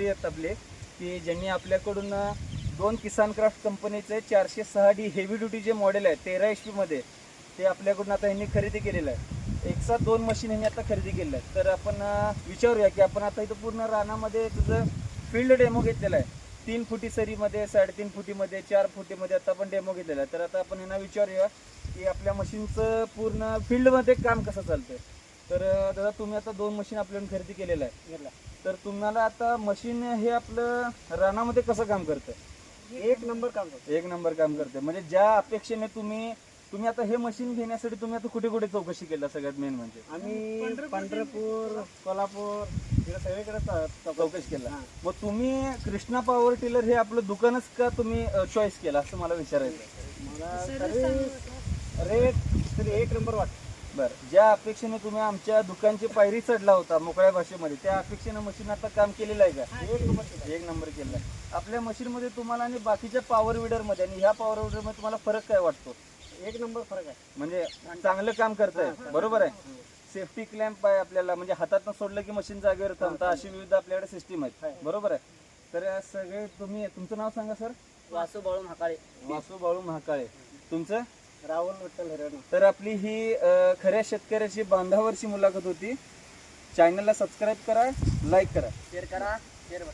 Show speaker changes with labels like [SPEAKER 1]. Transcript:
[SPEAKER 1] ते आपले की ज्यांनी आपल्याकडून दोन किसान क्राफ्ट कंपनीचे चारशे सहा डी हेवी ड्युटी जे मॉडेल आहे तेरा एच पीमध्ये ते आपल्याकडून आता यांनी खरेदी केलेलं आहे. एक साथ दोन मशीन यांनी आता खरेदी केलेलं आहे तर आपण विचारूया की आपण आता इथं पूर्ण रानामध्ये तुझं फील्ड डेमो घेतलेला आहे. तीन फुटी सरीमध्ये साडेतीन फुटीमध्ये चार फुटीमध्ये आता आपण डेमो घेतलेला आहे. तर आता आपण यांना विचारूया की आपल्या मशीनचं पूर्ण फील्डमध्ये काम कसं चालतं तर दादा तुम्ही आता दोन मशीन आपल्याकडून खरेदी केलेलं आहे. तर तुम्हाला आता मशीन हे आपलं रानामध्ये कसं काम करतं?
[SPEAKER 2] एक नंबर काम करतो.
[SPEAKER 1] एक नंबर काम करते. म्हणजे ज्या अपेक्षेने तुम्ही तुम्ही आता हे मशीन घेण्यासाठी तुम्ही आता कुठे कुठे चौकशी केला सगळ्यात मेन म्हणजे?
[SPEAKER 2] आम्ही पंढरपूर कोल्हापूर सगळीकडे चौकशी
[SPEAKER 1] केला
[SPEAKER 2] हां.
[SPEAKER 1] मग तुम्ही कृष्णा पॉवर टिलर हे आपलं दुकानच का तुम्ही चॉईस केलं? असं मला विचारायचं आहे.
[SPEAKER 2] मला रेट तरी एक नंबर वाटतं.
[SPEAKER 1] बरं. ज्या अपेक्षेने तुम्ही आमच्या दुकानची पायरी चढला होता मोकळ्या भाषेमध्ये त्या अपेक्षेने मशीन आता काम केलेलं आहे का?
[SPEAKER 2] एक नंबर.
[SPEAKER 1] एक नंबर केलेला आहे. आपल्या मशीनमध्ये तुम्हाला आणि बाकीच्या पॉवर विडरमध्ये आणि ह्या पॉवर विडरमध्ये तुम्हाला फरक काय वाटतो?
[SPEAKER 2] एक नंबर फरक आहे.
[SPEAKER 1] म्हणजे चांगलं काम करताय. बरोबर आहे. सेफ्टी क्लॅम्प आहे आपल्याला. म्हणजे हातात सोडलं की मशीन जागेवर थांबता. अशी विविध आपल्याकडे सिस्टीम आहेत. बरोबर आहे. तर या सगळे तुम्ही तुमचं नाव सांगा सर?
[SPEAKER 2] वासू बाळून हाकाळे
[SPEAKER 1] वासू बाळू महाकाळे. तुमचं?
[SPEAKER 2] राहुल विठ्ठल हिरण.
[SPEAKER 1] तर आपली ही अ, खऱ्या शेतकऱ्याची बांधावरची मुलाखत होती. चॅनलला सबस्क्राईब करा लाईक करा.
[SPEAKER 2] शेअर करा